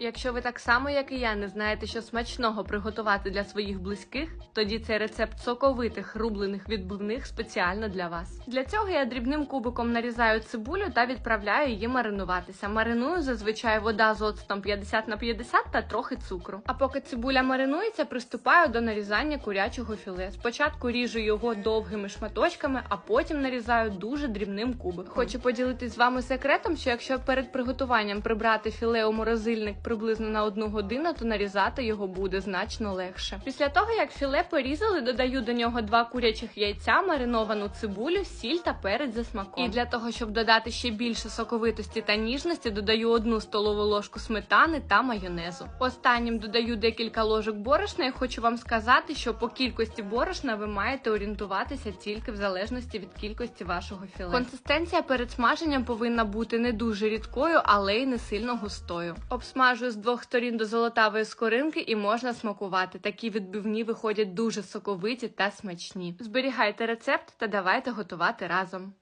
Якщо ви так само, як і я, не знаєте, що смачного приготувати для своїх близьких, тоді цей рецепт соковитих рублених відбивних спеціально для вас. Для цього я дрібним кубиком нарізаю цибулю та відправляю її маринуватися. Мариную зазвичай вода з оцтом 50 на 50 та трохи цукру. А поки цибуля маринується, приступаю до нарізання курячого філе. Спочатку ріжу його довгими шматочками, а потім нарізаю дуже дрібним кубиком. Хочу поділитись з вами секретом, що якщо перед приготуванням прибрати філе у морозильник приблизно на одну годину, то нарізати його буде значно легше. Після того, як філе порізали, додаю до нього два курячих яйця, мариновану цибулю, сіль та перець за смаком. І для того, щоб додати ще більше соковитості та ніжності, додаю одну столову ложку сметани та майонезу. Останнім додаю декілька ложок борошна і хочу вам сказати, що по кількості борошна ви маєте орієнтуватися тільки в залежності від кількості вашого філе. Консистенція перед смаженням повинна бути не дуже рідкою, але й не сильно густою. Обсмажую з двох сторін до золотавої скоринки і можна смакувати. Такі відбивні виходять дуже соковиті та смачні. Зберігайте рецепт та давайте готувати разом.